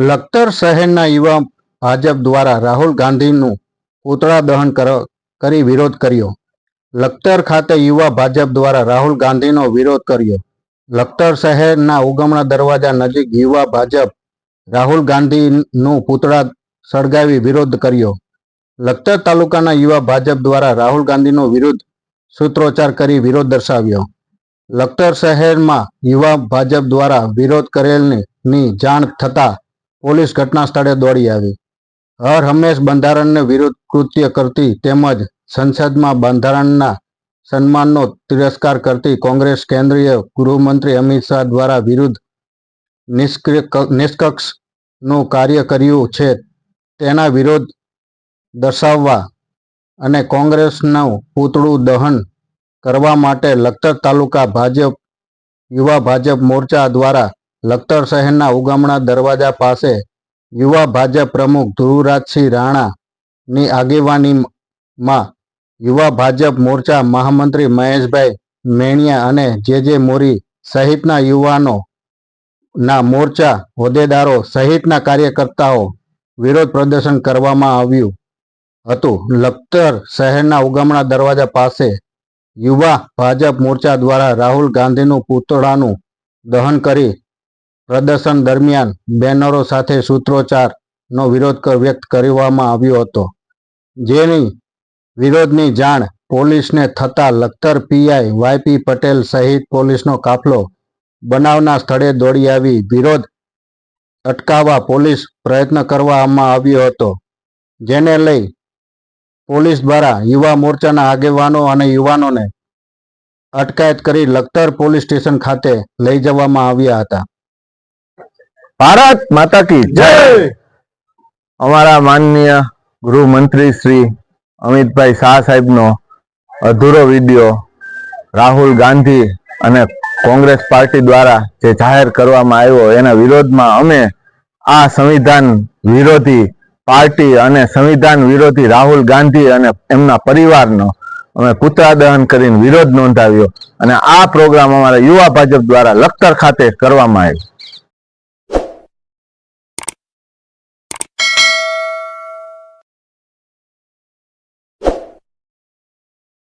લખતર શહેરના યુવા ભાજપ દ્વારા રાહુલ ગાંધીનું પૂતળા દહન કર- વિરોધ કર્યો. લખતર ખાતે યુવા ભાજપ દ્વારા રાહુલ ગાંધીનો વિરોધ કર્યો. લખતર શહેરના ઉગમણા દરવાજા નજીક યુવા ભાજપ રાહુલ ગાંધીનું પૂતળા સળગાવી વિરોધ કર્યો. લખતર તાલુકાના યુવા ભાજપ દ્વારા રાહુલ ગાંધીનો વિરુદ્ધ સૂત્રોચ્ચાર કરી વિરોધ દર્શાવ્યો. લખતર શહેરમાં યુવા ભાજપ દ્વારા વિરોધ કરેલની જાણ થતા પોલીસ ઘટના સ્થળે દોડી આવી. હર હંમેશ બંધારણને વિરુદ્ધ કૃત્ય કરતી તેમજ સંસદમાં બંધારણના સન્માનનો તિરસ્કાર કરતી કોંગ્રેસ કેન્દ્રીય ગૃહમંત્રી અમિત શાહ દ્વારા વિરુદ્ધ નિષ્ક્રિય- નિષ્કક્ષનું કાર્ય કર્યું છે. તેના વિરોધ દર્શાવવા અને કોંગ્રેસનું પૂતળું દહન કરવા માટે લખતર તાલુકા ભાજપ, યુવા ભાજપ મોરચા દ્વારા લખતર શહેરના ઉગામણા દરવાજા પાસે યુવા ભાજપ પ્રમુખ ધ્રુવરાજસિંહ રાણાની આગેવાનીમાં યુવા ભાજપ મોરચા મહામંત્રી મહેશભાઈ મેણિયા અને જે જે મોરી સહિતના યુવાનો ના મોરચા હોદ્દેદારો સહિતના કાર્યકર્તાઓ વિરોધ પ્રદર્શન કરવામાં આવ્યું હતું. લખતર શહેરના ઉગામણા દરવાજા પાસે યુવા ભાજપ મોરચા દ્વારા રાહુલ ગાંધીનું પૂતળાનું દહન કરી પ્રદર્શન દરમિયાન બેનરો સાથે સૂત્રોચ્ચારનો વિરોધ વ્યક્ત કરવામાં આવ્યો હતો. જેની વિરોધની જાણ પોલીસને થતા લખતર પીઆઈ વાયપી પટેલ સહિત પોલીસનો કાફલો બનાવના સ્થળે દોડી આવી. વિરોધ અટકાવવા પોલીસ પ્રયત્ન કરવામાં આવ્યો હતો. જેને લઈ પોલીસ દ્વારા યુવા મોરચાના આગેવાનો અને યુવાનોને અટકાયત કરી લખતર પોલીસ સ્ટેશન ખાતે લઈ જવામાં આવ્યા હતા. ભારત માતા કી જય. અમારા માનનીય ગૃહમંત્રી શ્રી અમિતભાઈ શાહ સાહેબનો અધૂરો વીડિયો રાહુલ ગાંધી અને કોંગ્રેસ પાર્ટી દ્વારા જે જાહેર કરવામાં આવ્યો એના વિરોધમાં અમે આ સંવિધાન વિરોધી પાર્ટી અને સંવિધાન વિરોધી રાહુલ ગાંધી અને એમના પરિવારનો અમે પુતળા દહન કરીને વિરોધ નોંધાવ્યો. અને આ પ્રોગ્રામ અમારા યુવા ભાજપ દ્વારા લખતર ખાતે કરવામાં આવ્યો.